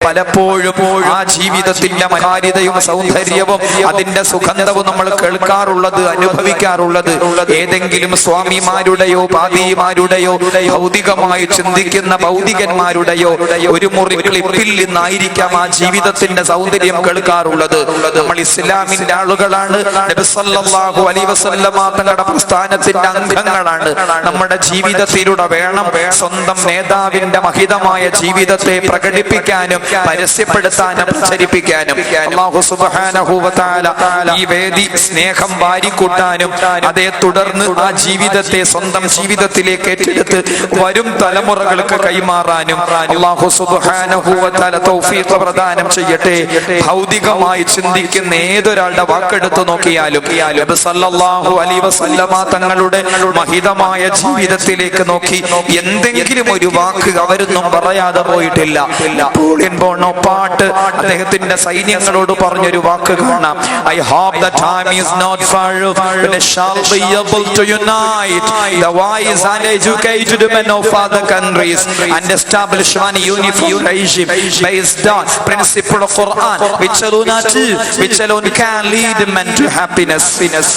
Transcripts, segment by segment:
പലപ്പോഴും ആ ജീവിതത്തിന്റെ മഹാരിതയും സൗന്ദര്യവും അതിന്റെ സുഗന്ധവും നമ്മൾ കേൾക്കാറുള്ളത് അനുഭവിക്കാറുള്ളത് ഏതെങ്കിലും സ്വാമിമാരുടെയോ പാതിമാരുടെയോ ഭൗതികമായി ചിന്തിക്കുന്ന ഭൗതികന്മാരുടെയോ ഒരു മുറി ക്ലിപ്പിൽ നിന്നായിരിക്കാം ആ ജീവിതത്തിന്റെ സൗന്ദര്യം കേൾക്കാറുള്ളത്. നമ്മൾ ഇസ്ലാമിന്റെ ആളുകളാണ്. തങ്ങളുടെ പ്രസ്ഥാനത്തിന്റെ അംഗങ്ങളാണ്. നമ്മുടെ ജീവിതത്തിലൂടെ വേണം സ്വന്തം നേതാവിന്റെ മഹിതമായ ജീവിതത്തെ പ്രകടിപ്പിക്കാനും പരസ്യപ്പെടുത്താനും പ്രചരിപ്പിക്കാനും ഈ വേദി സ്നേഹം വാരിക്കൂട്ടാനും അതേ തുടർന്ന് ആ ജീവിതത്തെ സ്വന്തം ജീവിതത്തിലേക്ക് ഏറ്റെടുത്ത് വരും തലമുറകൾക്ക് കൈമാറാനും തൗഫീഖ് പ്രദാനം ചെയ്യട്ടെ. ഭൗതികമായി ചിന്തിക്കുന്ന ഏതൊരാളുടെ വാക്കെടുത്ത് നോക്കിയാലും സല്ലല്ലാഹു അലൈഹി വസല്ലമ തങ്ങളുടെ മഹിതമായ ജീവിതത്തിലേക്ക് നോക്കി എന്തെങ്കിലും ഒരു വാക്ക് അവരൊന്നും പറയാതെ പോയിട്ടില്ല. പറയുമ്പോൾ പാട്ട്? അദ്ദേഹത്തിന്റെ സൈന്യങ്ങളോട് പറഞ്ഞൊരു വാക്ക് കാണാം. I have the time is not far it shall be able to unite the wise and educated men of other countries and establish one unified based on principle of Quran which alone at which alone can lead men to happiness finesse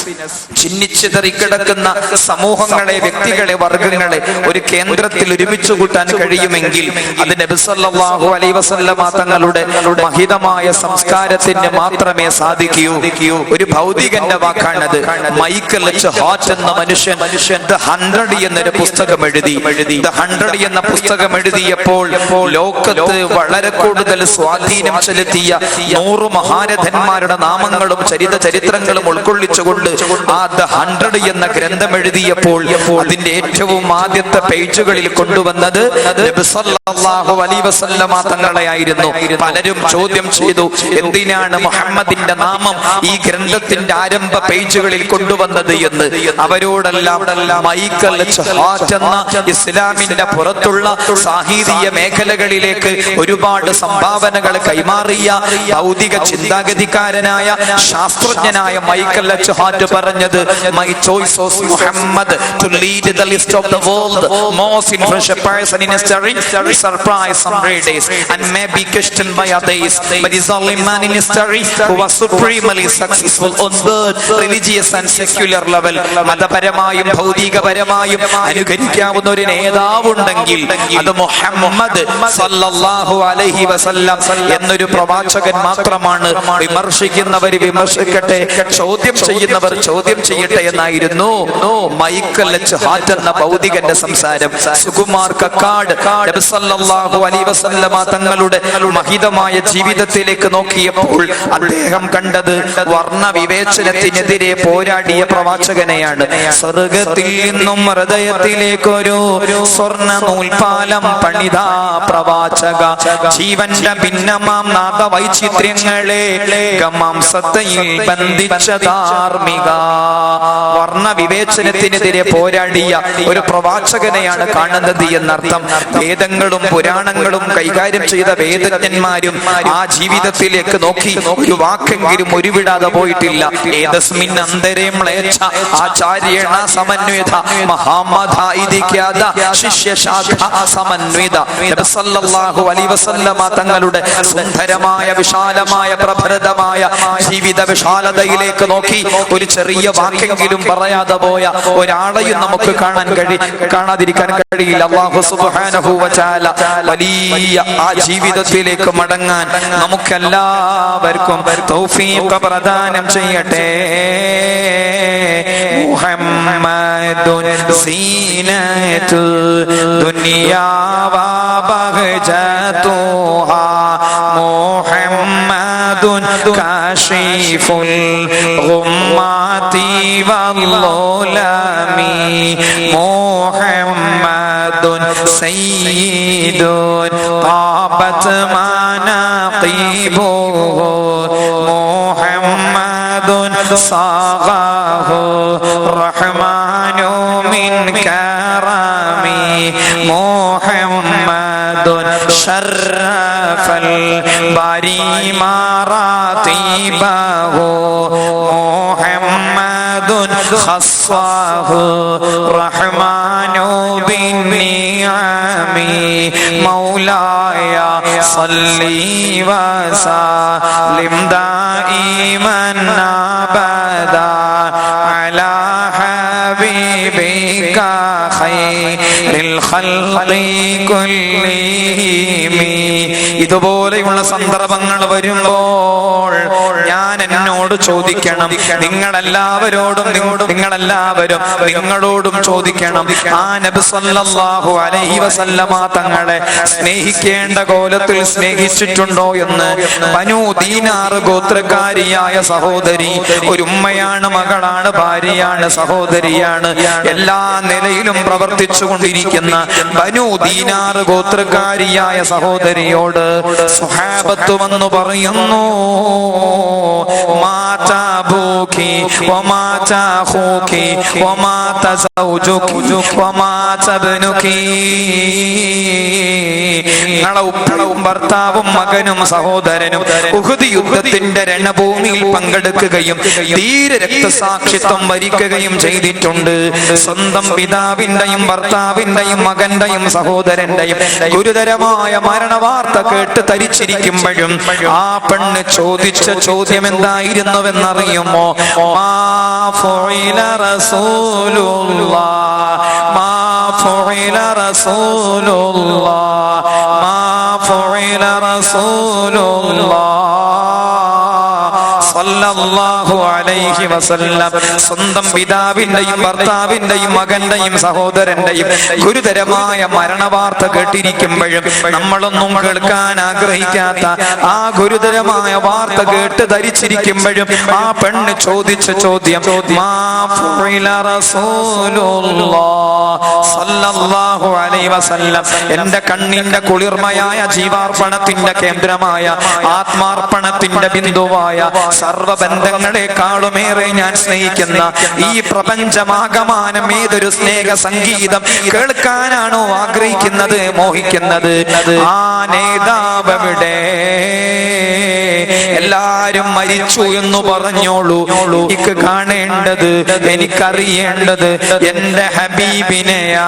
ചിന്നിച്ചിതറി കിടക്കുന്ന സമൂഹങ്ങളെ വ്യക്തികളെ വർഗങ്ങളെ ഒരു കേന്ദ്രത്തിൽ ഒരുമിച്ച് കൂട്ടാൻ കഴിയുമെങ്കിൽ അത് നബി സല്ലല്ലാഹു അലൈഹി വസല്ലം തങ്ങളുടെ മഹിതമായ സംസ്കാരത്തിന് മാത്രമേ സാധിക്കൂ. ഒരു ഭൗതികന്റെ വാക്കാണത്. മൈക്കൽ ഹാറ്റ് എന്ന മനുഷ്യൻ മനുഷ്യൻ ഹൺഡ്രഡ് എന്നൊരു പുസ്തകം എഴുതി. എഴുതി ഹൺഡ്രഡ് എന്ന പുസ്തകം എഴുതിയപ്പോൾ ലോകത്ത് വളരെ കൂടുതൽ സ്വാധീനം ചെലുത്തിയ നൂറ് മഹാരഥന്മാരുടെ നാമങ്ങളും ചരിത ചരിത്രങ്ങളും ഉൾക്കൊള്ളിച്ചുകൊണ്ട് ആ ദ ഹൺഡ്രഡ് എന്ന ഗ്രന്ഥം എഴുതിയപ്പോൾ അതിന്റെ ഏറ്റവും ആദ്യത്തെ പേജുകളിൽ കൊണ്ടുവന്നത് നബി തങ്ങളെയായിരുന്നു പലരും ചോദ്യം ചെയ്തു എന്തിനാണ് മുഹമ്മദിന്റെ നാമം ഈ ഗ്രന്ഥത്തിന്റെ ആരംഭ പേജുകളിൽ കൊണ്ടുവന്നത് എന്ന് അവരോടെല്ലാം മൈക്കൽ എന്ന ഇസ്ലാമിന്റെ പുറത്തുള്ള സാഹിത്യ മേഖലകളിലേക്ക് ഒരുപാട് സംഭാവനകൾ കൈമാറിയ ഭൗതിക ചിന്താഗതിക്കാരനായ ശാസ്ത്രജ്ഞനായ മൈക്കൽ ചുഹാറ്റ് പറഞ്ഞത് my choice of Muhammad to lead the list of the world most influential person in history surprise on readers and may be questioned by others. But is only man in history who was supremely successful on both religious and secular level മതപരമായും ഭൗതികപരമായും അനുകരിക്കാവുന്ന ഒരു നേതാവുണ്ടെങ്കിൽ അത് മുഹമ്മദ് സല്ലല്ലാഹു അലൈഹി വസല്ലം എന്നൊരു പ്രവാചകൻ മാത്രമാണ്. വിമർശിക്കുന്നവർ വിമർശിക്കട്ടെ ചോദ്യം ചെയ്യുന്നവർ ചോദ്യം ചെയ്യട്ടെ എന്നായിരുന്നു. മൈക്കൽ എച്ച് ഹാറ്റ് എന്ന ഭൗതികന്റെ സംസാരം. സുകുമാർ കക്കാട് തങ്ങളുടെ മഹിതമായ ജീവിതത്തിലേക്ക് നോക്കിയപ്പോൾ അദ്ദേഹം കണ്ടത് വർണ വിവേചനത്തിനെതിരെ പോരാടിയ പ്രവാചകനെയാണ്. സ്വർഗത്തിൽ നിന്നും ഹൃദയത്തിലേക്കൊരു സ്വർണ നൂൽപാലം പണിതാ പ്രവാചക. ജീവന്റെ ഭിന്നമാം നാദ വൈചിത്രങ്ങളെ മാംസത്തയിൽ ബന്ധിച്ച ധാർമ്മിക. വർണ വിവേചനത്തിനെതിരെ പോരാടിയ ഒരു പ്രവാചകനെയാണ് കാണുന്നത് എന്നർത്ഥം. വേദങ്ങളും പുരാണങ്ങളും കൈകാര്യം ചെയ്ത വേദജ്ഞന്മാരും ആ ജീവിതത്തിലേക്ക് നോക്കി ഒരു വാക്കെങ്കിലും ഒരുവിടാതെ പോയിട്ടില്ല. ഏതസ്മിൻ അന്തരേ സമന്വിത മഹാമധായിദിക്കാത സല്ലല്ലാഹു അലൈഹി വസല്ലമ തങ്ങളുടെ സുന്ദരമായ വിശാലമായ പ്രഭരതമായ ജീവിത വിശാലതയിലേക്ക് നോക്കി ഒരു ചെറിയ വാക്കെങ്കിലും പറയാതെ പോയ ഒരാളെയും നമുക്ക് കാണാൻ കഴി കാണാതിരിക്കാൻ കഴിയില്ല. അള്ളാഹു സുബ്ഹാനഹു വലിയ ആ ജീവിതത്തിലേക്ക് മടങ്ങാൻ നമുക്കെല്ലാവർക്കും തൗഫീഖ് പ്രദാനം ചെയ്യട്ടെ. മുഹമ്മദുൻ സീനത്തു ദുനിയാ വ ബഹജതുഹാ. മുഹമ്മദുൻ കാശിഫുൽ سيد طابت مناقبه محمد صاغه الرحمن من كرمه محمد شرف البري مراتبه خصاه الرحمن بالنعم مولاي صل وسلم دائما أبدا على حبيبك خير الخلق كلهم. ഇതുപോലെയുള്ള സന്ദർഭങ്ങൾ വരുമ്പോൾ ഞാൻ എന്നോട് ചോദിക്കണം. നിങ്ങളെല്ലാവരോടും നിങ്ങളെല്ലാവരും നിങ്ങളോടും ചോദിക്കണം. ആ നബി സല്ലല്ലാഹു അലൈഹി വസല്ലമ തങ്ങളെ സ്നേഹിക്കേണ്ട കോലത്തിൽ സ്നേഹിച്ചിട്ടുണ്ടോ എന്ന് ബനു ദീനാർ ഗോത്രക്കാരിയായ സഹോദരി ഒരു ഉമ്മയാണ് മകളാണ് ഭാര്യയാണ് സഹോദരിയാണ് എല്ലാ നിലയിലും പ്രവർത്തിച്ചു കൊണ്ടിരിക്കുന്ന ബനു ദീനാർ ഗോത്രക്കാരിയായ സഹോദരിയോട് സുഹാബത്ത് വന്നു പറയുന്നു ഭർത്താവും മകനും സഹോദരനും ഉഹുദ് യുദ്ധത്തിന്റെ രണഭൂമിയിൽ പങ്കെടുക്കുകയും ധീര രക്തസാക്ഷിത്വം വരിക്കുകയും ചെയ്തിട്ടുണ്ട്. സ്വന്തം പിതാവിന്റെയും ഭർത്താവിന്റെയും മകന്റെയും സഹോദരന്റെയും ഗുരുതരമായ മരണവാർത്ത കേട്ട് തരിച്ചിരിക്കുമ്പോഴും ആ പെണ്ണ് ചോദിച്ച ചോദ്യം എന്തായിരുന്നുവെന്നറിയുമോ മാ അലൈഹി വസല്ലം. സ്വന്തം പിതാവിന്റെയും ഭർത്താവിന്റെയും മകന്റെയും സഹോദരന്റെയും ഗുരുതരമായ മരണവാർത്ത കേട്ടിരിക്കുമ്പോഴും നമ്മളൊന്നും കേൾക്കാൻ ആഗ്രഹിക്കാത്ത ആ ഗുരുതരമായ വാർത്ത കേട്ട് ധരിച്ചിരിക്കുമ്പോഴും ആ പെണ്ണ് ചോദിച്ച ചോദ്യം എന്റെ കണ്ണിന്റെ കുളിർമയായ ജീവാർപ്പണത്തിന്റെ കേന്ദ്രമായ ആത്മാർപ്പണത്തിന്റെ ബിന്ദുവായ സർവബന്ധങ്ങളെക്കാളുമേറെ ഞാൻ സ്നേഹിക്കുന്ന ഈ പ്രപഞ്ചമാകമാനം ഏതൊരു സ്നേഹ സംഗീതം കേൾക്കാനാണോ ആഗ്രഹിക്കുന്നത് മോഹിക്കുന്നത്? ആ നേതാവിടെ എല്ലാരും മരിച്ചു എന്ന് പറഞ്ഞോളൂ. എനിക്ക് കാണേണ്ടത് എനിക്കറിയേണ്ടത് എന്റെ ഹബീബിനെയാ.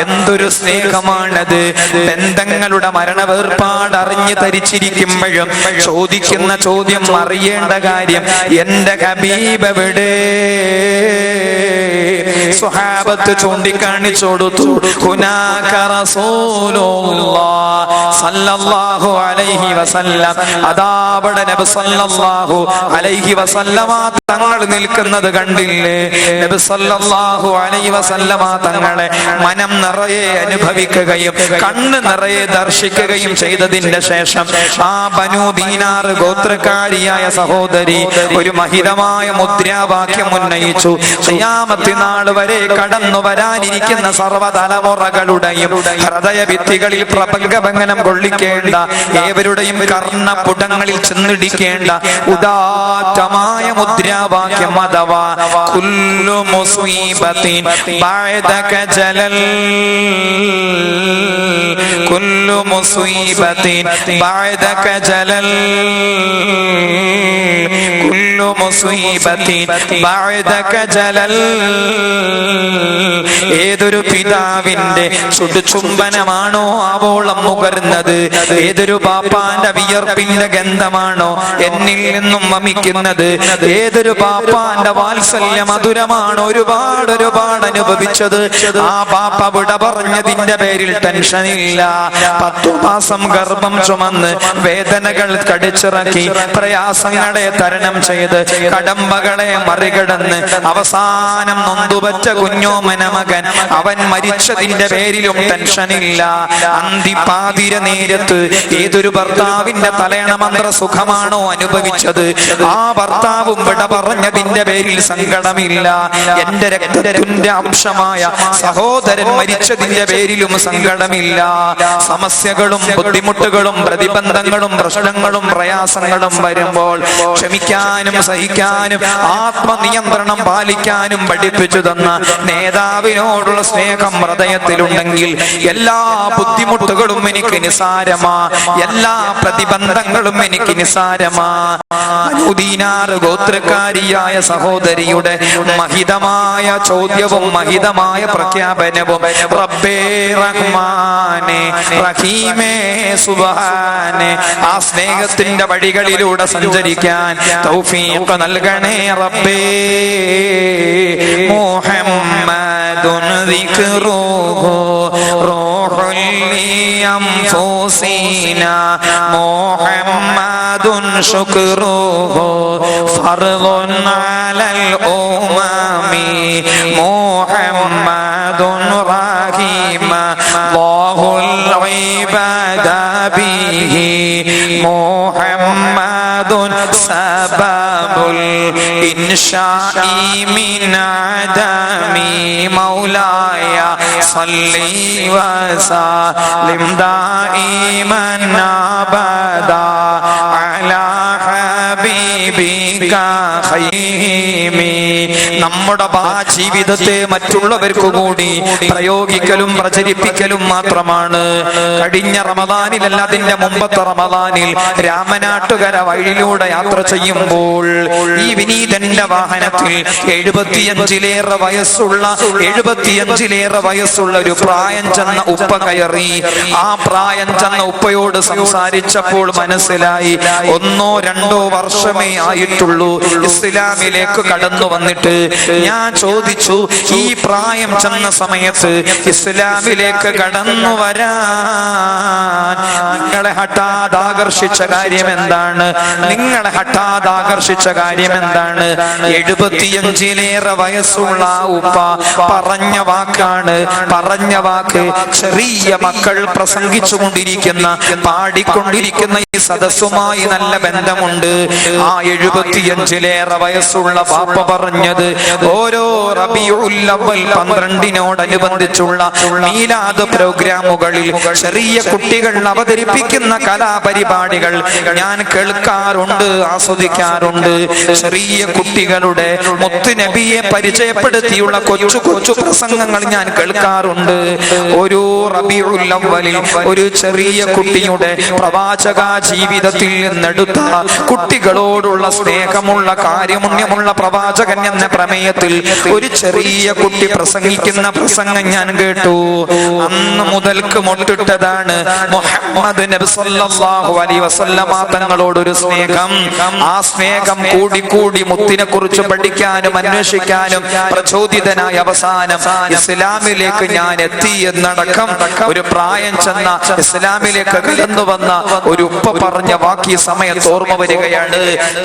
എന്തൊരു സ്നേഹമാണത്. ബന്ധങ്ങളുടെ മരണവേർപ്പാട് അറിഞ്ഞു ധരിച്ചിരിക്കുമ്പോഴും ചോദിക്കുന്ന ചോദ്യം അറിയേണ്ട കാര്യം എന്റെ ഹബീബ് എവിടെ? സ്വഹാബത്ത് ചൂണ്ടിക്കാണിച്ചു കൊടുത്തു. തങ്ങൾ നിൽക്കുന്നത് കണ്ടില്ലേ? തങ്ങളെ മനം നിറയെ അനുഭവിക്കുകയും കണ്ണ് നിറയെ ദർശിക്കുകയും ചെയ്തതിന്റെ ശേഷം ആ ബനു ദീനാർ ഗോത്രക്കാരിയായ സഹോദരി ഒരു മഹിതമായ മുദ്രാവാക്യം ഉന്നയിച്ചു. നാൾ വരെ കടന്നു വരാനിരിക്കുന്ന സർവതലമുറകളുടെയും ഹൃദയ ഭിത്തികളിൽ പ്രപങ്കഭംഗനം കൊള്ളിക്കേണ്ട ഏവരുടെയും കർണപുടങ്ങളിൽ ചെന്നിടിക്കേണ്ട ഉദാത്തമായ മുദ്രാവാക്യം അഥവാ കുല്ലു മുസീബത്തിൻ ബഅദക ജലൽ. كل മുസീബത്തിൻ بعدك جلل. ഏതൊരു പിതാവിന്റെ ചുടുചുംബനമാണോ ആവോളം മുകർന്നത്? ഏതൊരു പാപ്പാന്റെ വിയർപ്പിന്റെ ഗന്ധമാണോ എന്നിൽ നിന്നും വമിക്കുന്നത്? ഏതൊരു പാപ്പാന്റെ വാത്സല്യ മധുരമാണോ ഒരുപാട് ഒരുപാട് അനുഭവിച്ചത്? ആ പാപ്പ വിട പറഞ്ഞതിന്റെ പേരിൽ ടെൻഷനില്ല. പത്തു മാസം ഗർഭം ചുമന്ന് വേദനകൾ കടിച്ചിറക്കി പ്രയാസങ്ങളെ തരണം ചെയ്ത് കടമ്പകളെ മറികടന്ന് അവസാനം നൊന്തുവച്ച കുഞ്ഞോമന മകൻ അവൻ മരിച്ചതിന്റെ പേരിലും ടെൻഷനില്ല. അന്തിപ്പാതിര നേരത്ത് ഏതൊരു ഭർത്താവിന്റെ തലയണ മന്ത്ര സുഖമാണോ അനുഭവിച്ചത്? ആ ഭർത്താവും വിട പറഞ്ഞതിന്റെ പേരിൽ സങ്കടമില്ല. എന്റെ രക്തത്തിന്റെ അംശമായ സഹോദരൻ മരിച്ചതിന്റെ പേരിലും സങ്കടമില്ല. സമസ്യകളും ബുദ്ധിമുട്ടുകളും പ്രതിബന്ധങ്ങളും പ്രശ്നങ്ങളും പ്രയാസങ്ങളും വരുമ്പോൾ ക്ഷമിക്കാനും ക്ഷമിക്കാനും സഹിക്കാനും ആത്മനിയന്ത്രണം പാലിക്കാനും പഠിപ്പിച്ചു തന്ന നേതാവിനോടുള്ള സ്നേഹം ഹൃദയത്തിലുണ്ടെങ്കിൽ എല്ലാ ബുദ്ധിമുട്ടുകളും എനിക്ക് നിസാരമാ. എല്ലാ പ്രതിബന്ധങ്ങളും എനിക്ക് നിസാരമാ. ഉദീനാറ് ഗോത്രക്കാരിയായ സഹോദരിയുടെ മഹിതമായ ചോദ്യവും മഹിതമായ പ്രഖ്യാപനവും റബ്ബേ റഹ്മാനെ റഹീമേ സുബ്ഹാനെ ആ സ്നേഹത്തിന്റെ വഴികളിലൂടെ സഞ്ചരിക്കാൻ തൗഫീഖ് നൽകണേ റബ്ബേ. മുഹമ്മദുൻ ദിക്റുഹു റൂഹുൽ ലിഅൻഫുസിനാ മുഹമ്മദുൻ ശുക്റുഹു ഫർളുൻ അലൽ ഉമമി. മുഹമ്മദുൻ റഹീമ. അല്ലാഹുൽ ഇബാദ ബിഹി. മുഹമ്മദുൻ سبب الإنشاء من عدم مولاي صلي وسلم دائما أبدا على നമ്മുടെ ജീവിതത്തെ മറ്റുള്ളവർക്ക് കൂടി പ്രയോഗിക്കലും പ്രചരിപ്പിക്കലും മാത്രമാണ്. കഴിഞ്ഞ റമദാനിൽ അതിന്റെ മുമ്പത്തെ റമദാനിൽ രാമനാട്ടുകര വഴിയിലൂടെ യാത്ര ചെയ്യുമ്പോൾ ഈ വിനീതന്റെ വാഹനത്തിൽ എഴുപത്തിയഞ്ചിലേറെ വയസ്സുള്ള എഴുപത്തിയഞ്ചിലേറെ വയസ്സുള്ള ഒരു പ്രായം ചെന്ന ഉപ്പ കയറി. ആ പ്രായം ചെന്ന ഉപ്പയോട് സംസാരിച്ചപ്പോൾ മനസ്സിലായി ഒന്നോ രണ്ടോ വർഷമേ ആയിട്ടുള്ളൂ ഇസ്ലാമിലേക്ക് കടന്നു വന്നിട്ട് ഞാൻ ചോദിച്ചു ഈ പ്രായം ചെന്ന സമയത്ത് ഇസ്ലാമിലേക്ക് കടന്നു വരാൻ നിങ്ങളെ ഹഠാത് ആകർഷിച്ച കാര്യം എന്താണ്? നിങ്ങളെ ഹഠാത് ആകർഷിച്ച കാര്യം എന്താണ്? എഴുപത്തിയഞ്ചിലേറെ വയസ്സുള്ള ഉപ്പ പറഞ്ഞ വാക്കാണ് പറഞ്ഞ വാക്ക് ചെറിയ മക്കൾ പ്രസംഗിച്ചു കൊണ്ടിരിക്കുന്ന പാടിക്കൊണ്ടിരിക്കുന്ന ഈ സദസ്സുമായി നല്ല ബന്ധമുണ്ട്. ആ എഴുപത്തിയഞ്ചിലേറെ വയസ്സുള്ള പാപ്പ പറഞ്ഞത് ഓരോ റബിയുല്ലവൽ പന്ത്രണ്ടിനോടനുബന്ധിച്ചുള്ള മീലാദ് പ്രോഗ്രാമുകളിൽ ചെറിയ കുട്ടികൾ അവതരിപ്പിക്കുന്ന കലാപരിപാടികൾ ഞാൻ കേൾക്കാറുണ്ട് ആസ്വദിക്കാറുണ്ട്. ചെറിയ കുട്ടികളുടെ മുത്തുനബിയെ പരിചയപ്പെടുത്തിയുള്ള കൊച്ചു കൊച്ചു പ്രസംഗങ്ങൾ ഞാൻ കേൾക്കാറുണ്ട്. ഒരു റബിയുല്ലവലിൽ ഒരു ചെറിയ കുട്ടിയുടെ പ്രവാചക ജീവിതത്തിൽ നിന്നെടുത്ത കുട്ടികളോടുള്ള സ്നേഹമുള്ള കാര്യമുണ്യമുള്ള പ്രവാചകൻ എന്ന പ്രമേയത്തിൽ ഒരു ചെറിയ കുട്ടി പ്രസംഗിക്കുന്ന പ്രസംഗം ഞാൻ കേട്ടു. അന്ന് മുതൽക്ക് മുട്ടിട്ടതാണ് മുഹമ്മദ് നബി സല്ലല്ലാഹു അലൈഹി വസല്ലമ തങ്ങളോടൊരു സ്നേഹം. ആ സ്നേഹം കൂടി കൂടി മുത്തിനെ കുറിച്ച് പഠിക്കാനും അന്വേഷിക്കാനും പ്രചോദിതനായ അവസാനം ഇസ്ലാമിലേക്ക് ഞാൻ എത്തി എന്നടക്കം ഒരു പ്രായം ചെന്ന ഇസ്ലാമിലേക്ക് കലന്നു വന്ന ഒരു ഉപ്പ പറഞ്ഞ വാക്കി സമയത്ത് ഓർമ്മ വരികയാണ്.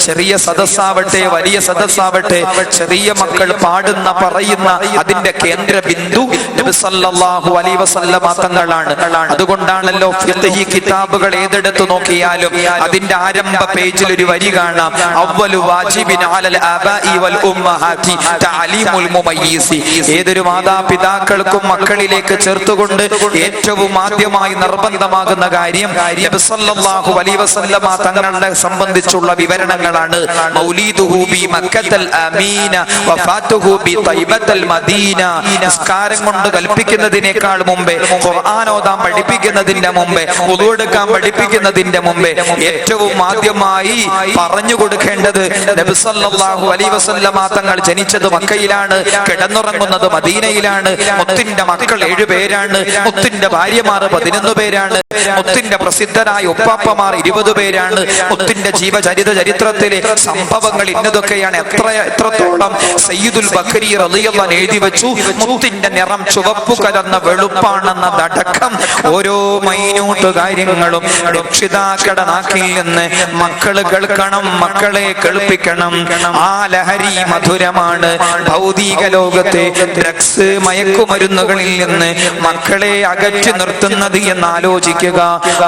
ചെറിയ സദസ്സാവട്ടെ വലിയ സദസ്സാവട്ടെ ചെറിയ മക്കൾ പാടുന്ന പറയുന്ന അതിന്റെ കേന്ദ്ര ബിന്ദു നബി സല്ലല്ലാഹു അലൈഹി വസല്ലമ തങ്ങളാണ്. അതുകൊണ്ടാണല്ലോ ഫിഖ്ഹി കിതാബുകൾ ഏതെടുത്ത് നോക്കിയാലും അതിന്റെ ആരംഭ പേജിൽ ഒരു വരി കാണാം. അവ്വലു വാജിബിൻ അലൽ ആബാഇ വൽ ഉമ്മഹാതി തഅലീമുൽ മുമയ്യിസി. ഏതൊരു മാതാപിതാക്കൾക്കും മക്കളിലേക്ക് ചേർത്തുകൊണ്ട് ഏറ്റവും ആദ്യമായി നിർബന്ധമാകുന്ന കാര്യം വസല്ലമ തങ്ങളെ സംബന്ധിച്ചുള്ള വിവരണങ്ങളാണ് മദീന. നിസ്കാരം കൊണ്ട് കൽപ്പിക്കുന്നതിനേക്കാൾ മുമ്പേ ഖുർആൻ ഓതാൻ പഠിപ്പിക്കുന്നതിന്റെ മുമ്പേ വുദു എടുക്കാൻ പഠിപ്പിക്കുന്നതിന്റെ മുമ്പേ ഏറ്റവും ആദ്യമായി പറഞ്ഞു കൊടുക്കേണ്ടത് നബി സല്ലല്ലാഹു അലൈഹി വസല്ലമ തങ്ങൾ ജനിച്ചത് മക്കയിലാണ് കിടന്നുറങ്ങുന്നത് മദീനയിലാണ്. മുത്തിന്റെ മക്കൾ ഏഴുപേരാണ് മുത്തിന്റെ ഭാര്യമാർ പതിനൊന്ന് പേരാണ് മുത്തിന്റെ പ്രസിദ്ധരായ ഉപ്പാപ്പമാർ ഇരുപത് പേരാണ് മുത്തിന്റെ ജീവചരിത ചരിത്രത്തിലെ സംഭവങ്ങൾ ഇന്നതൊക്കെയാണ്. എത്ര എത്രത്തോളം സയ്യിദുൽ ബക്കരി റളിയല്ലാഹു എഴുതി വെച്ചു? മുത്തിന്റെ നിറം ചുവപ്പു കലർന്ന വെളുപ്പാണെന്നതടക്കം ഓരോ മൈന്യൂട്ട് കാര്യങ്ങളും രക്ഷിതാക്കളുടെ നാക്കിൽ മക്കൾ കേൾക്കണം മക്കളെ കേൾപ്പിക്കണം. ആ ലഹരി മധുരമാണ് ഭൗതിക ലോകത്തെ ഡ്രഗ്സ് മയക്കുമരുന്നുകളിൽ നിന്ന് മക്കളെ അകറ്റി നിർത്തുന്നത് എന്ന് ആലോചിക്കുക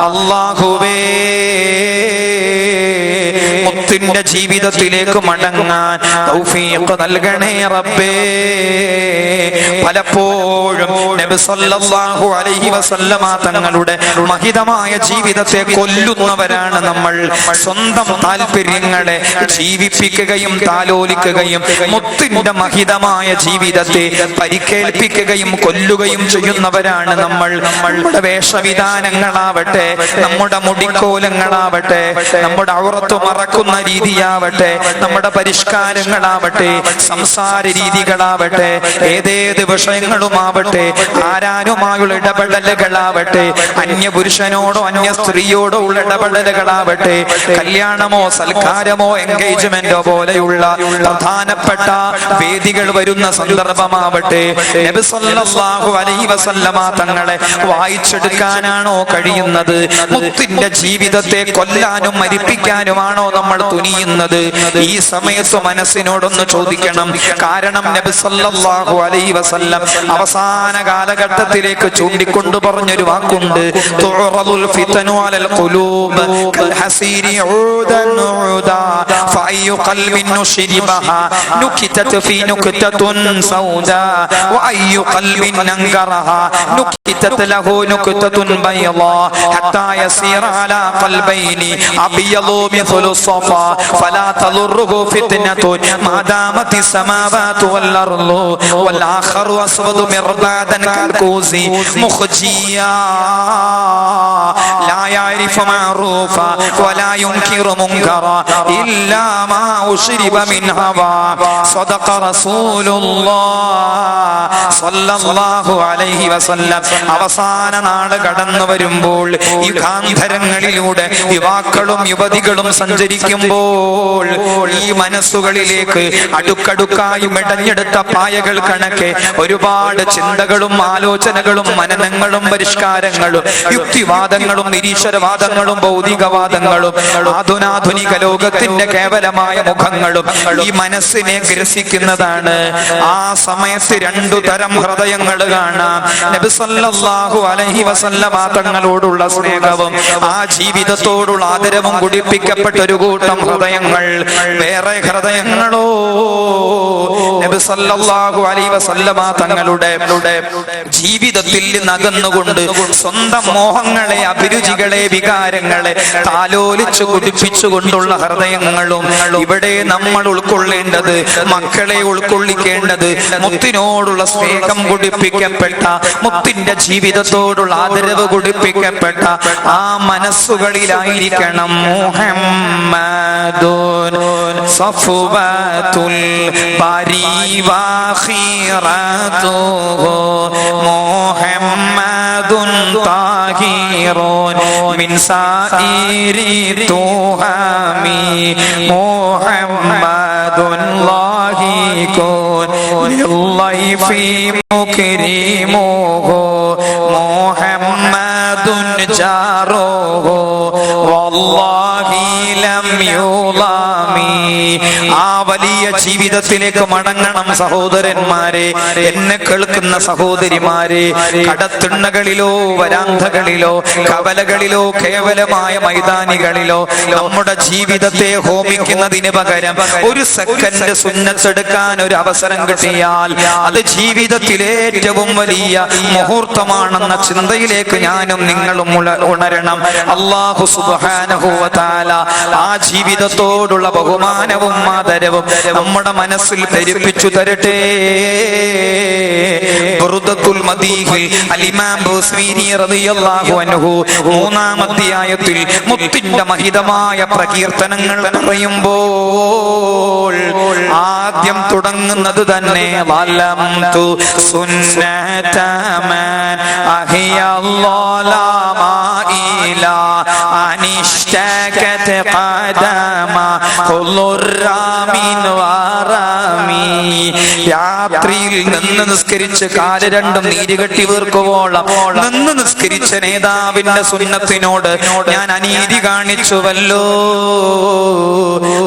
അള്ളാഹുവേ മുത്തിന്റെ ജീവിതത്തിലേക്ക് മടങ്ങാൻ തൗഫീഖ് നൽകണേ റബ്ബേ. പലപ്പോഴും നബി സല്ലല്ലാഹു അലൈഹി വസല്ലമ തങ്ങളുടെ മഹിതമായ ജീവിതത്തെ കൊല്ലുന്നവരാണ് നമ്മൾ. സ്വന്തം താല്പര്യങ്ങളെ ജീവിപ്പിക്കുകയും താലോലിക്കുകയും മുത്തിന്റെ മഹിതമായ ജീവിതത്തെ പരിക്കേൽപ്പിക്കുകയും കൊല്ലുകയും ചെയ്യുന്നവരാണ് നമ്മൾ. നമ്മുടെ വേഷവിധാനങ്ങളാവട്ടെ നമ്മുടെ മുടിക്കോലങ്ങളാവട്ടെ നമ്മുടെ ഔറത്ത് മറക്കുന്ന രീതിയാവട്ടെ നമ്മുടെ പരിഷ്കാരങ്ങളാവട്ടെ സംസാര രീതികളാവട്ടെ ഏതേത് വിഷയങ്ങളുമാവട്ടെ ആരാനുമായുള്ള ഇടപെടലുകളാവട്ടെ അന്യപുരുഷനോടോ അന്യ സ്ത്രീയോടോ ഉള്ള ഇടപെടലുകളാവട്ടെ കല്യാണമോ സൽക്കാരമോ എൻഗേജ്മെന്റോ പോലെയുള്ള പ്രധാനപ്പെട്ട വേദികൾ വരുന്ന സന്ദർഭമാവട്ടെ വസല്ലമ തങ്ങളെ വായിച്ചെടുക്കാനാണോ കഴിയുന്നത്? മുത്തിന്റെ ജീവിതത്തെ കൊല്ലാനും മരിപ്പിക്കാനുമാണോ നമ്മൾ തുനിയുന്നത് ഈ സമയത്ത് മനസ്സിനോടൊന്ന് ചോദിക്കണം കാരണം നബി സല്ലല്ലാഹു അലൈഹി വസല്ലം അവസാന കാലഘട്ടത്തിലേക്ക് ചൂണ്ടിക്കൊണ്ട് പറഞ്ഞൊരു വാക്കുണ്ട് തുറദുൽ ഫിതനു അലൽ ഖുലൂബ് കൽ ഹസീരി ഊദൻ ഊദാ ഫഅയ്യു ഖൽബിൻ നുശരിബഹാ നുകിതത് ഫീ നുക്തത്തുൻ സൗദാ വഅയ്യു ഖൽബിൻ അൻകറഹാ നുകിതത് ലഹു നുക്തത്തുൻ ബൈളാ ഹത്താ യസീറ അലാ ഖൽബൈനി അബിയളു മിഥ്ലു الصفا فلا تضره فتنة ما دامت السماوات والأرض والآخر أسود مربادا كالكوز مخجيا لا يعرف معروفا ولا ينكر منكرا إلا ما أشرب من هوى صدق رسول الله صلى الله عليه وسلم അവസാന നാട് കടന്നു വരുമ്പോൾ ഈ ഗാന്ധരങ്ങളിലൂടെ യുവാക്കളും യുവതികളും സഞ്ചരിക്കുമ്പോൾ ഈ മനസ്സുകളിലേക്ക് അടുക്കടുക്കായി മെടഞ്ഞെടുത്ത പായകൾ കണക്കെ ഒരുപാട് ചിന്തകളും ആലോചനകളും മനനങ്ങളും പരിഷ്കാരങ്ങളും യുക്തിവാദങ്ങളും നിരീശ്വരവാദങ്ങളും ഭൗതികവാദങ്ങളും ആധുനാധുനിക ലോകത്തിന്റെ കേവലമായ മുഖങ്ങളും ഈ മനസ്സിനെ ഗ്രസിക്കുന്നതാണ്. ആ സമയത്ത് രണ്ടു തരം ഹൃദയങ്ങൾ കാണാം. വസല്ലമ തങ്ങളോടുള്ള സ്നേഹവും ആ ജീവിതത്തോടുള്ള ആദരവും കുടിപ്പിക്കപ്പെട്ട ഒരു കൂട്ടം ഹൃദയങ്ങൾ വേറെ ഹൃദയങ്ങളോ. വസല്ലമ തങ്ങളുടെ ജീവിതത്തിൽ നകന്നുകൊണ്ട് സ്വന്തം മോഹങ്ങളെ അഭിരുചികളെ വികാരങ്ങളെ താലോലിച്ചു കുടിപ്പിച്ചുകൊണ്ടുള്ള ഹൃദയങ്ങളും ഇവിടെ നമ്മൾ ഉൾക്കൊള്ളേണ്ടത് മക്കളെ ഉൾക്കൊള്ളിക്കേണ്ടത് മുത്തിനോടുള്ള സ്നേഹം കുടിപ്പിക്കപ്പെട്ട മുത്തിന്റെ ജീവിതത്തോടുള്ള ആദരവ് കുടിപ്പിക്കപ്പെട്ട ആ മനസ്സുകളിലായിരിക്കണം دون صفوات الباري وخيرته محمد طاهر من سائر التهم محمد الله كن لله في مكرمه محمد جاره والله ആ വലിയ ജീവിതത്തിലേക്ക് മടങ്ങണം സഹോദരന്മാരെ. എന്നെ കേൾക്കുന്ന സഹോദരിമാരെ കടത്തിണ്ണകളിലോ വരാന്തകളിലോ കവലകളിലോ കേവലമായ മൈതാനികളിലോ നമ്മുടെ ജീവിതത്തെ ഹോമിക്കുന്നതിന് പകരം ഒരു സെക്കൻഡ് സുന്നത്തെടുക്കാൻ ഒരു അവസരം കിട്ടിയാൽ അത് ജീവിതത്തിലെ ഏറ്റവും വലിയ മുഹൂർത്തമാണെന്ന ചിന്തയിലേക്ക് ഞാനും നിങ്ങളും ഉണരണം. അള്ളാഹു സുബാനഹുവതാല ആ ജീവിതത്തോടുള്ള ബഹുമാനവും ആദരവും നമ്മുടെ മനസ്സിൽ ധരിപ്പിച്ചു തരട്ടെ ബുറുദത്തുൽ മദീഹിൽ അലിമാം ബുസ്മീരി റളിയല്ലാഹു അൻഹു മൂന്നാം അധ്യായത്തിൽ മുത്തിന്റെ മഹിതമായ പ്രകീർത്തനങ്ങൾ പറയുമ്പോൾ ആദ്യം തുടങ്ങുന്നത് തന്നെ വലം തു സുന്നതമൻ അഹിയല്ലാലാമായില അനിഷ്ടകത قدما كل الرامين ورامي രാത്രിയിൽ നിന്ന് നിസ്കരിച്ച് കാൽ രണ്ടും നീരുകെട്ടി വീർക്കുവോളം. നിന്ന് നിസ്കരിച്ച നേതാവിന്റെ സുന്നത്തിനോട് ഞാൻ അനീതി കാണിച്ചുവല്ലോ.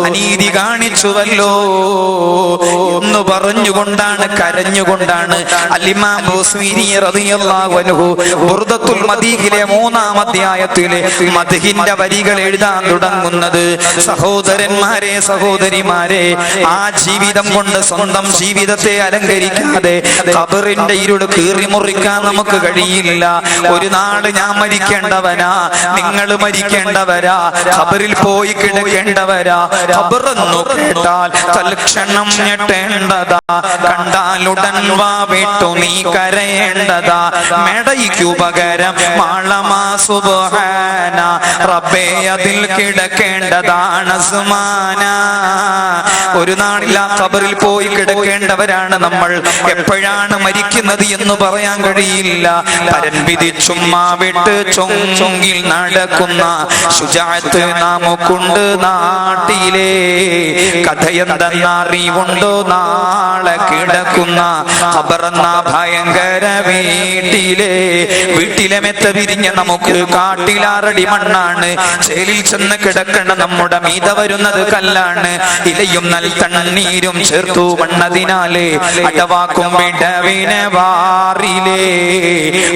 അനീതി കാണിച്ചുവല്ലോ. എന്ന് പറഞ്ഞുകൊണ്ടാണ് കരഞ്ഞുകൊണ്ടാണ് അലിമാം ബുർദത്തുൽ മദീഹിലെ മൂന്നാം അധ്യായത്തിലെ മദ്ഹിന്റെ വരികൾ എഴുതാൻ തുടങ്ങുന്നത്. സഹോദരന്മാരെ സഹോദരിമാരെ ആ ജീവിതം കൊണ്ട് സ്വന്തം ജീവിതത്തെ അലങ്കരിക്കാതെ കബറിന്റെ ഇരുട് കീറിമുറിക്കാൻ നമുക്ക് കഴിയില്ല. ഒരു നാട് ഞാൻ മരിക്കേണ്ടവനാ നിങ്ങൾ മരിക്കേണ്ടവരാ കബറിൽ പോയി കിടക്കേണ്ടവരാ. കബറെന്നു കേട്ടാൽ തൽക്ഷണം ഞെട്ടേണ്ടതാ. കണ്ടാലുടൻ വാ വിട്ടു നീ കരയേണ്ടതാ. മെടയ്ക്കു പകരം മാളമാ സുബഹാന. റബ്ബേ അതിൽ കിടക്കേണ്ടതാണ് സുമാന ഒരു നാളിൽ കബറിൽ പോയി പോയി കിടക്കേണ്ടവരാണ് നമ്മൾ. എപ്പോഴാണ് മരിക്കുന്നത് എന്ന് പറയാൻ കഴിയില്ല. പരൻ വിധിച്ചുമ്മാ വിട്ട് ചൊങ്കിൽ നടക്കുന്ന ശുചാത്ത് നാട്ടിലെ. കഥയെന്തെന്ന അറിവുണ്ടോ? നാളെ കിടക്കുന്ന ഖബറെന്ന ഭയങ്കര വീട്ടിലെ. വീട്ടിലെ മെത്ത വിരിഞ്ഞ നമുക്ക് കാട്ടിലാറടി മണ്ണാണ്. ജയിലിൽ ചെന്ന് കിടക്കണ നമ്മുടെ മീത വരുന്നത് കല്ലാണ്. ഇലയും നൽ തണ്ണീരും ചേർത്തു അടവാക്കും വിടവിനെ വാറിലേ.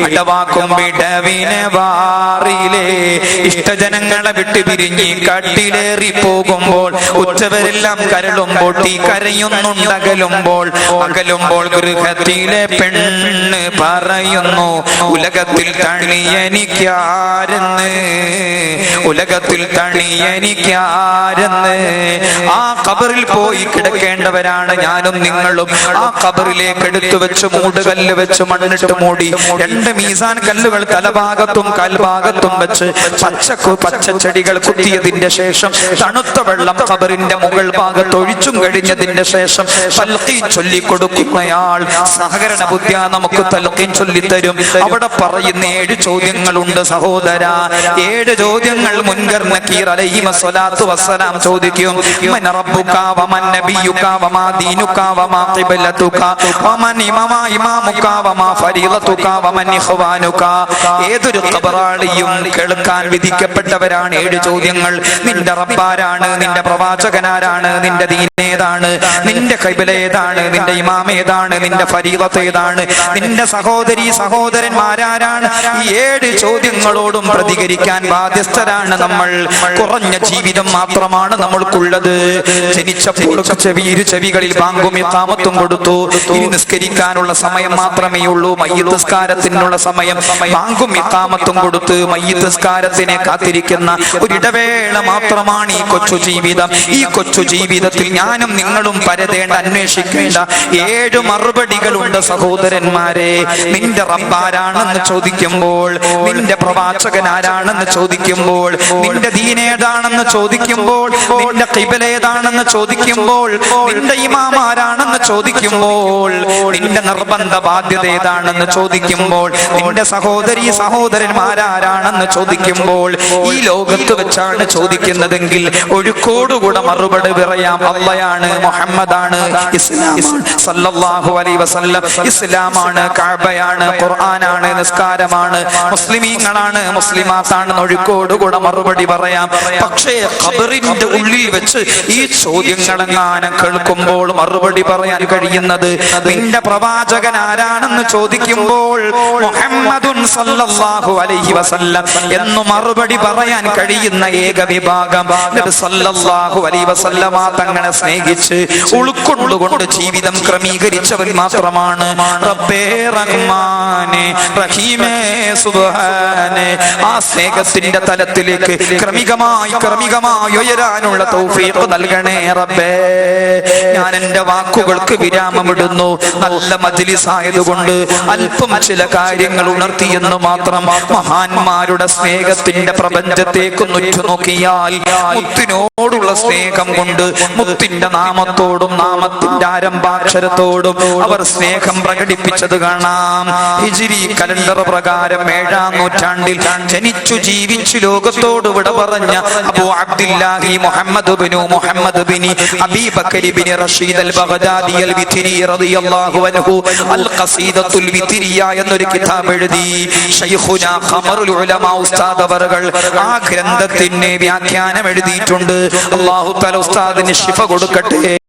അടവാക്കും വിടവിനെ വാറിലേ. ഇഷ്ടജനങ്ങളെ വിട്ട് പിരിഞ്ഞ് കട്ടിലേറി പോകുമ്പോൾ ഉച്ചവരെല്ലാം കരളും പൊട്ടി കരയുന്നുണ്ടകലുമ്പോൾ അകലുമ്പോൾ. ഗൃഹത്തിലെ പെണ്ണ് പറയുന്നു ഉലകത്തിൽ തണിയനിക്കാരെന്ന് ഉലകത്തിൽ തണിയനിക്കാരെന്ന് ആ കബറിൽ പോയി കിടക്കേണ്ടവരാണ് ഞാനും നിങ്ങളും ആ കബറിലേക്ക് എടുത്തു വെച്ച് മൂടുകല്ല് വെച്ച് മണ്ണിട്ട് മൂടി. രണ്ട് മീസാൻ കല്ലുകൾ തലഭാഗത്തും കാൽഭാഗത്തും വെച്ച് പച്ചക്കു പച്ചച്ചെടികൾ കുത്തിയതിന്റെ ശേഷം തണുത്ത വെള്ളം കബറിന്റെ മുകൾ ഭാഗത്ത് ഒഴിച്ചും കഴിഞ്ഞതിന്റെ ശേഷം തൽക്കീൻ ചൊല്ലിക്കൊടുക്കുന്നയാൾ സഹകരണ ബുദ്ധിയ നമുക്ക് തൽക്കീൻ ചൊല്ലിത്തരും. അവിടെ പറയുന്ന ഏഴ് ചോദ്യങ്ങളുണ്ട് സഹോദര. ഏഴ് ചോദ്യങ്ങൾ മുൻകർ നക്കീർ അലൈഹി സ്വലാത്തു വസ്സലാം ചോദിക്കും. മൻ റബ്ബുക വമൻ നബിയുക വമാ ദീനുക വമാ ഏതൊരു ഖബറാളിയും കേൾക്കാൻ വിധിക്കപ്പെട്ടവരാണ്. ഏഴ് ചോദ്യങ്ങൾ. നിന്റെ റബ്ബാരാണ് നിന്റെ പ്രവാചകനാരാണ് നിന്റെ ദീനേതാണ് നിന്റെ കൈബല ഏതാണ് നിന്റെ ഇമാം ഏതാണ് നിന്റെ ഫരീളത്ത് ഏതാണ് നിന്റെ സഹോദരി സഹോദരന്മാരാരാണ്. ഈ ഏഴ് ചോദ്യങ്ങളോടും പ്രതികരിക്കാൻ ബാധ്യസ്ഥരാണ് നമ്മൾ. കുറഞ്ഞ ജീവിതം മാത്രമാണ് നമ്മൾക്കുള്ളത്. ജനിച്ചപ്പോൾ ചെവി ഇരു ചെവികളിൽ ബാങ്കും ഇത്താമത്തും കൊടുത്തു. ഇനി നിസ്കരിക്കാനുള്ള സമയം മാത്രമേ ഉള്ളൂ. മയ്യത്ത് നിസ്കാരത്തിനുള്ള സമയം. ബാങ്കും ഇത്താമത്തും കൊടുത്ത് മയ്യത്ത് നിസ്കാരത്തിനെ കാത്തിരിക്കുന്ന ഒരിടവേള മാത്രമാണ് ഈ കൊച്ചു ജീവിതം. ഈ കൊച്ചു ജീവിതത്തിൽ ഞാനും നിങ്ങളും പരതേണ്ട അന്വേഷിക്കേണ്ട ഏഴ് മറുപടികളുണ്ട് സഹോദരന്മാരെ. നിന്റെ റബ്ബാരാണെന്ന് ചോദിക്കുമ്പോൾ നിന്റെ പ്രവാചകൻ ആരാണെന്ന് ചോദിക്കുമ്പോൾ നിന്റെ ദീനേതാണെന്ന് ചോദിക്കുമ്പോൾ നിന്റെ കിബലേതാണെന്ന് ചോദിക്കുമ്പോൾ നിന്റെ ഇമാമാരാണെന്ന് ചോദിക്കുമ്പോൾ നിന്റെ നിർബന്ധ ബാധ്യത ഏതാണെന്ന് ചോദിക്കുമ്പോൾ നിന്റെ സഹോദരി സഹോദരന്മാരാരാണെന്ന് ചോദിക്കുമ്പോൾ ഈ ലോകത്ത് വെച്ചാണ് ചോദിക്കുന്നതെങ്കിൽ ഒഴുക്കോടുകൂടെ മറുപടി പറയാം. അള്ളയാണ് മുഹമ്മദാണ്. സല്ലല്ലാഹു അലൈഹി വസല്ലം. ഇസ്ലാമാണ്. കഅബയാണ് ഖുർആനാണ്. നിസ്കാരമാണ്. മുസ്ലിമീങ്ങളാണ്. മുസ്ലിമാത്താണ് ഒഴുക്കോടുകൂടെ മറുപടി പറയാം. പക്ഷേ ഖബറിന്റെ ഉള്ളിൽ വെച്ച് ഈ ചോദ്യങ്ങളെങ്ങാനും കേൾക്കുമ്പോൾ മറുപടി പറയാൻ കഴിയുന്നത്? നിന്റെ പ്രവാചകൻ ആരാണെന്ന് ചോദിക്കുമ്പോൾ മുഹമ്മദുൻ സല്ലല്ലാഹു അലൈഹി വസല്ലം എന്ന് മറുപടി പറയാൻ കഴിയുന്ന ഏക വിഭാഗം നബി സല്ലല്ലാഹു അലൈഹി വസല്ലമ തങ്ങളെ സ്നേഹിച്ച് ഉൾക്കൊണ്ടുകൊണ്ട് ജീവിതം ക്രമീകരിച്ചവൻ മാത്രമാണ്. റബ്ബേ റഹ്മാനെ റഹീമേ സുബ്ഹാനെ ആ സ്നേഹത്തിന്റെ തലത്തിലേക്ക് ക്രമികമായി ക്രമികമായി ഉയരാനുള്ള തൗഫീഖ് നൽകണേ റബ്ബേ. ഞാൻ എന്റെ വാക്കുകൾക്ക് വിരാമമിടുന്നു. നല്ല മജിലിസായതുകൊണ്ട് അല്പം ചില കാര്യങ്ങൾ ഉണർത്തിയെന്ന് മാത്രം മഹാന്മാരുടെ സ്നേഹത്തിന്റെ പ്രപഞ്ചത്തേക്ക് നുറ്റു നോക്കിയാൽ മുത്തിനോടുള്ള സ്നേഹം കൊണ്ട് മുത്തിന്റെ നാമത്തോടും നാമത്തിന്റെ ആരംഭാക്ഷരത്തോടും അവർ സ്നേഹം പ്രകടിപ്പിച്ചത് കാണാം. ഹിജിരി കലണ്ടർ പ്രകാരം ഏഴാം നൂറ്റാണ്ടിൽ ജനിച്ചു ജീവിച്ചു ലോകത്തോട് വിട പറഞ്ഞ Abu Abdillahi Muhammad bin Muhammad bin Abibakr bin Rashid al Baghdadi al Witri റളിയല്ലാഹു അൻഹു അൽ ഖസീദത്തുൽ വിത്തിരിയ എന്നൊരു കിതാബ് എഴുതി. ഷൈഖുന ഖമറുൽ ഉലമാ ഉസ്താദ് അവറുകൾ ആ ഗ്രന്ഥത്തിന് വ്യാഖ്യാനം എഴുതിയിട്ടുണ്ട്. അല്ലാഹു തആല ഉസ്താദിന് ശിഫ കൊടുക്കട്ടെ.